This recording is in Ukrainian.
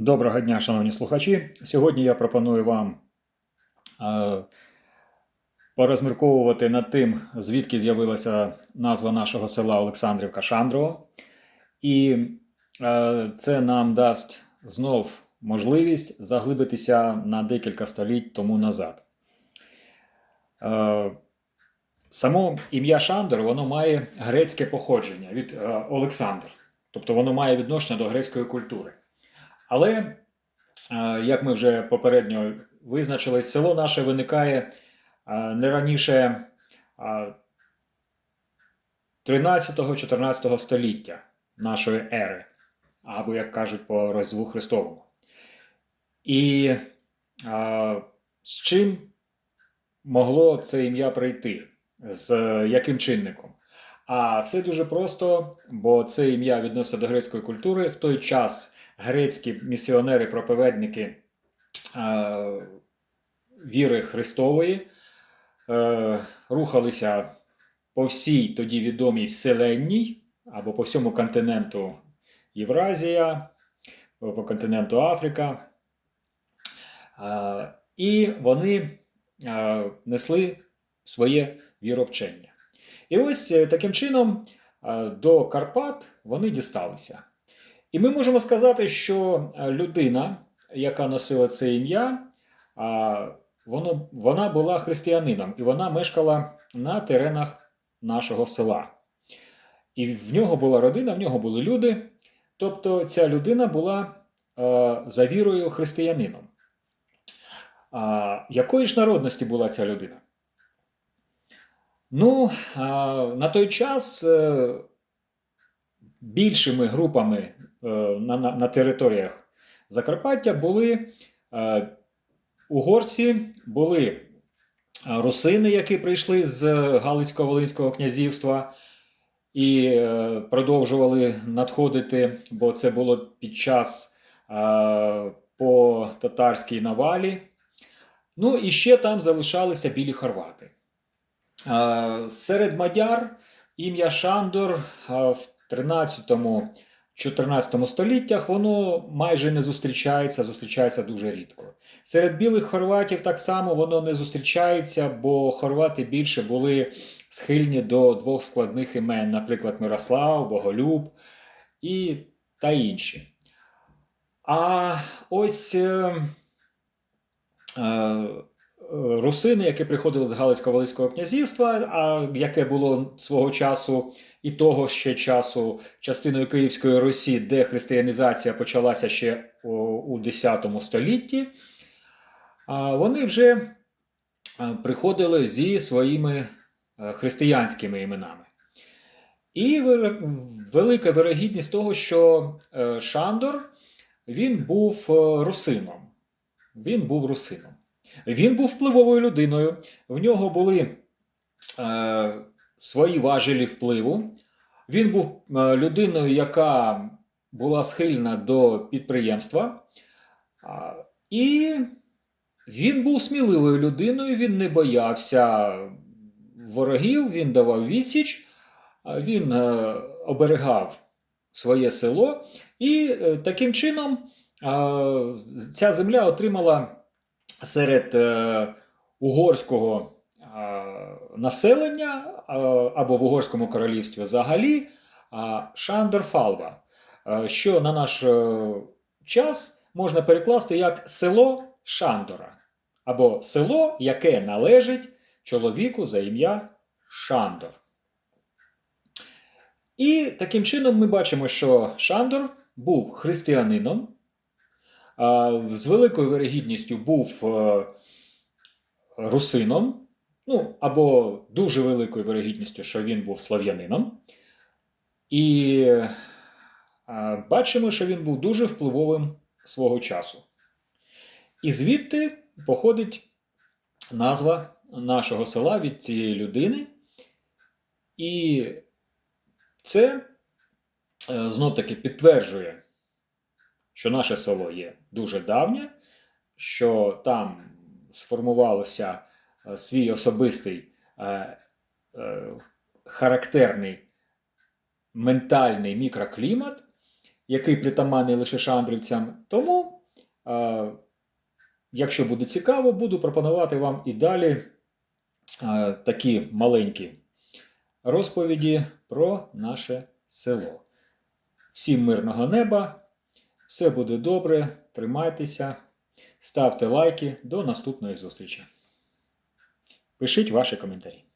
Доброго дня, шановні слухачі. Сьогодні я пропоную вам е, порозмірковувати над тим, звідки з'явилася назва нашого села Олександрівка Шандрова. І е, це нам дасть знов можливість заглибитися на декілька століть тому назад. Е, само ім'я Шандор воно має грецьке походження від Олександр, тобто воно має відношення до грецької культури. Але, е, як ми вже попередньо визначили, село наше виникає е, не раніше 13-14 століття нашої ери, або, як кажуть, по Різдву Христовому. І з чим могло це ім'я прийти? З яким чинником? А все дуже просто, бо це ім'я відноситься до грецької культури. В той час грецькі місіонери-проповідники е, віри Христової е, рухалися по всій тоді відомій Вселенній або по всьому континенту Євразія, по континенту Африка. І вони несли своє віровчення. І ось е, таким чином до Карпат вони дісталися. І ми можемо сказати, що е, людина, яка носила це ім'я, воно, вона була християнином і вона мешкала на теренах нашого села. І в нього була родина, в нього були люди. Тобто ця людина була е, за вірою християнином. А, якої ж народності була ця людина? Ну, на той час е, більшими групами Е, на, на, на територіях Закарпаття були е, угорці, були е, русини, які прийшли з Галицько-Волинського князівства. І продовжували надходити, бо це було під час е, по татарській навалі. Ну і ще там залишалися білі хорвати. Е, серед мадяр ім'я Шандор в 13 14 століттях воно майже не зустрічається, зустрічається дуже рідко. Серед білих хорватів так само воно не зустрічається, бо хорвати більше були схильні до двох складних імен, наприклад, Мирослав, Боголюб і та інші. А ось. Е, е, русини, які приходили з Галицько-Волинського князівства, а яке було свого часу і того ще часу частиною Київської Русі, де християнізація почалася ще у, X столітті, вони вже е, приходили зі своїми е, християнськими іменами. І велика вирогідність того, що е, Шандор він був е, русином. Він був русином. Він був впливовою людиною. В нього були е, свої важелі впливу. Він був е, людиною, яка була схильна до підприємства. І він був сміливою людиною, він не боявся ворогів, він давав відсіч, він е, оберегав своє село. І е, таким чином ця земля отримала серед е, угорського е, населення е, або в Угорському королівстві взагалі Шандерфалва, е, що на наш час можна перекласти як село Шандора, або село, яке належить чоловіку за ім'я Шандор. І таким чином ми бачимо, що Шандор був християнином, з великою вирогідністю був е, русином, ну, або дуже великою вирогідністю, що він був слав'янином. І е, бачимо, що він був дуже впливовим свого часу. І звідти походить назва нашого села від цієї людини. І це знов таки підтверджує, що наше село є дуже давнє, що там сформувався е, свій особистий е, е, характерний ментальний мікроклімат, який притаманний лише шандрівцям. Тому, якщо буде цікаво, буду пропонувати вам і далі такі маленькі розповіді про наше село. Всім мирного неба, все буде добре, тримайтеся, ставте лайки. До наступної зустрічі. Пишіть ваші коментарі.